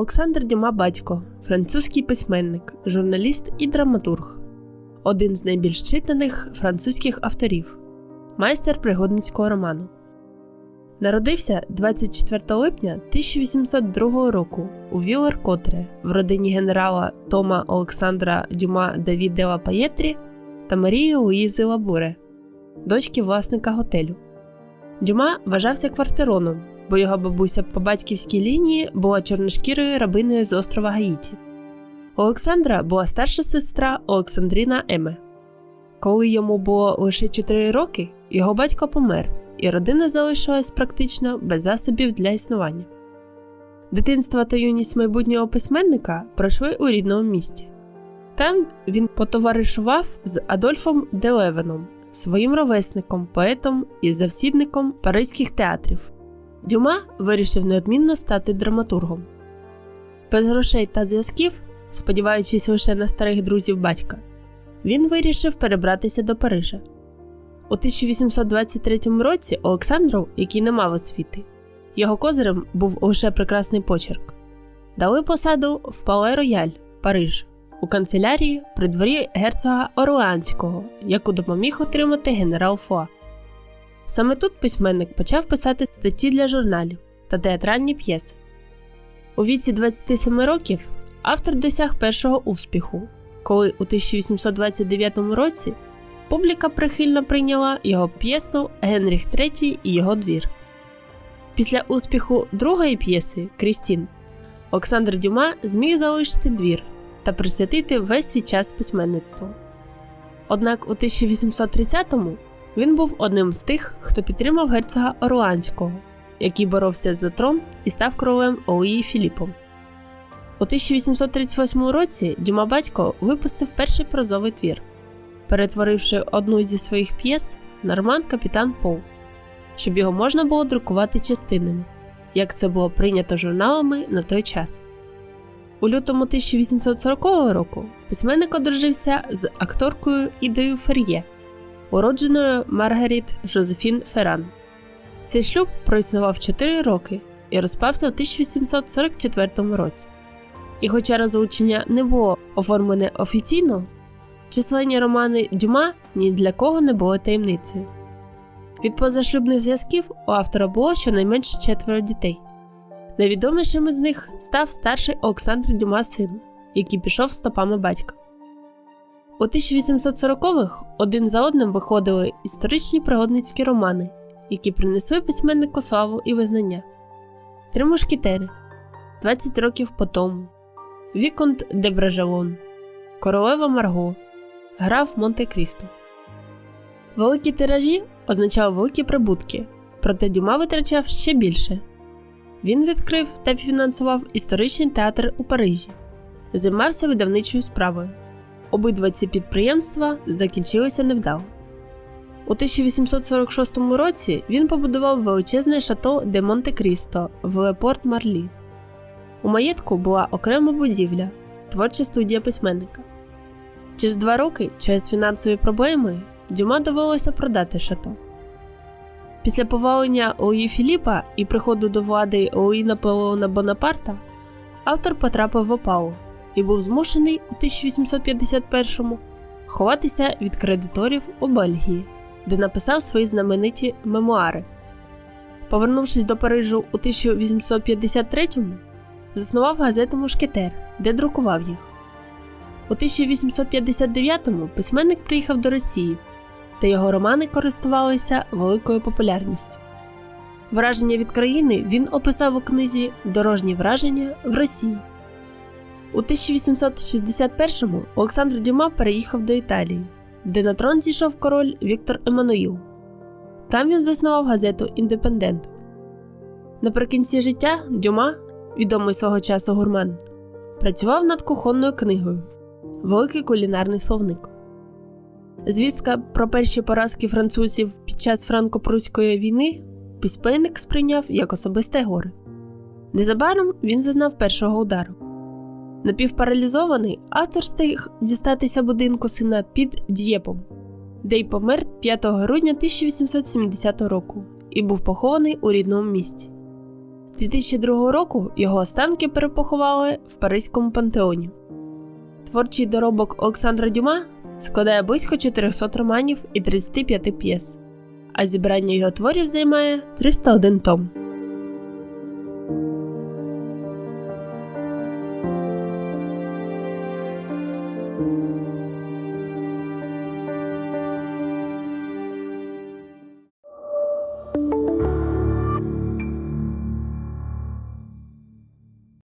Олександр Дюма батько, французький письменник, журналіст і драматург, один з найбільш читаних французьких авторів, майстер пригодницького роману. Народився 24 липня 1802 року у Вілер-Котре в родині генерала Тома Олександра Дюма Даві де Ла Паєтрі та Марії Луїзи Лабуре, дочки власника готелю. Дюма вважався квартироном, бо його бабуся по батьківській лінії була чорношкірою рабиною з острова Гаїті. Олександра була старша сестра Олександріна Еме. Коли йому було лише 4 роки, його батько помер, і родина залишилась практично без засобів для існування. Дитинство та юність майбутнього письменника пройшли у рідному місті. Там він потоваришував з Адольфом Делевеном, своїм ровесником, поетом і завсідником паризьких театрів. Дюма вирішив неодмінно стати драматургом. Без грошей та зв'язків, сподіваючись лише на старих друзів батька, він вирішив перебратися до Парижа. У 1823 році Олександру, який не мав освіти, його козирем був лише прекрасний почерк. Дали посаду в Пале Рояль, Париж, у канцелярії при дворі герцога Орлеанського, яку допоміг отримати генерал Фуа. Саме тут письменник почав писати статті для журналів та театральні п'єси. У віці 27 років автор досяг першого успіху, коли у 1829 році публіка прихильно прийняла його п'єсу Генріх III і його двір. Після успіху другої п'єси Крістін Олександр Дюма зміг залишити двір та присвятити весь свій час письменництву. Однак у 1830-му він був одним з тих, хто підтримав герцога Оруанського, який боровся за трон і став королем Олії Філіпом. У 1838 році Дюма батько випустив перший прозовий твір, перетворивши одну зі своїх п'єс на роман Капітан Пол, щоб його можна було друкувати частинами, як це було прийнято журналами на той час. У лютому 1840 року письменник одружився з акторкою Ідою Фер'є, уродженою Маргаріт Жозефін Ферран. Цей шлюб проіснував 4 роки і розпався у 1844 році. І хоча розлучення не було оформлене офіційно, численні романи Дюма ні для кого не були таємницею. Від позашлюбних зв'язків у автора було щонайменше четверо дітей. Найвідомішим із них став старший Олександр Дюма син, який пішов стопами батька. У 1840-х один за одним виходили історичні пригодницькі романи, які принесли письменнику славу і визнання. Три мушкетери 20 років по тому, Віконт де Бражелон, Королева Марго, Граф Монте Крісто. Великі тиражі означали великі прибутки, проте Дюма витрачав ще більше. Він відкрив та фінансував історичний театр у Парижі, займався видавничою справою. Обидва ці підприємства закінчилися невдало. У 1846 році він побудував величезне шато де Монте Крісто в Лепорт Марлі. У маєтку була окрема будівля, творча студія письменника. Через два роки, через фінансові проблеми, Дюма довелося продати шато. Після повалення Луї Філіпа і приходу до влади Луї Наполеона Бонапарта автор потрапив в опалу і був змушений у 1851-му ховатися від кредиторів у Бельгії, де написав свої знамениті мемуари. Повернувшись до Парижу у 1853-му, заснував газету Мушкетер, де друкував їх. У 1859-му письменник приїхав до Росії, та його романи користувалися великою популярністю. Враження від країни він описав у книзі Дорожні враження в Росії. У 1861-му Олександр Дюма переїхав до Італії, де на трон зійшов король Віктор Еммануїл. Там він заснував газету Індепендент. Наприкінці життя Дюма, відомий свого часу гурман, працював над кухонною книгою Великий кулінарний словник. Звістка про перші поразки французів під час франко-пруської війни письменник сприйняв як особисте горе. Незабаром він зазнав першого удару. Напівпаралізований автор встиг дістатися будинку сина під Д'єпом, де й помер 5 грудня 1870 року і був похований у рідному місті. З 2002 року його останки перепоховали в Паризькому пантеоні. Творчий доробок Олександра Дюма складає близько 400 романів і 35 п'єс, а зібрання його творів займає 301 том.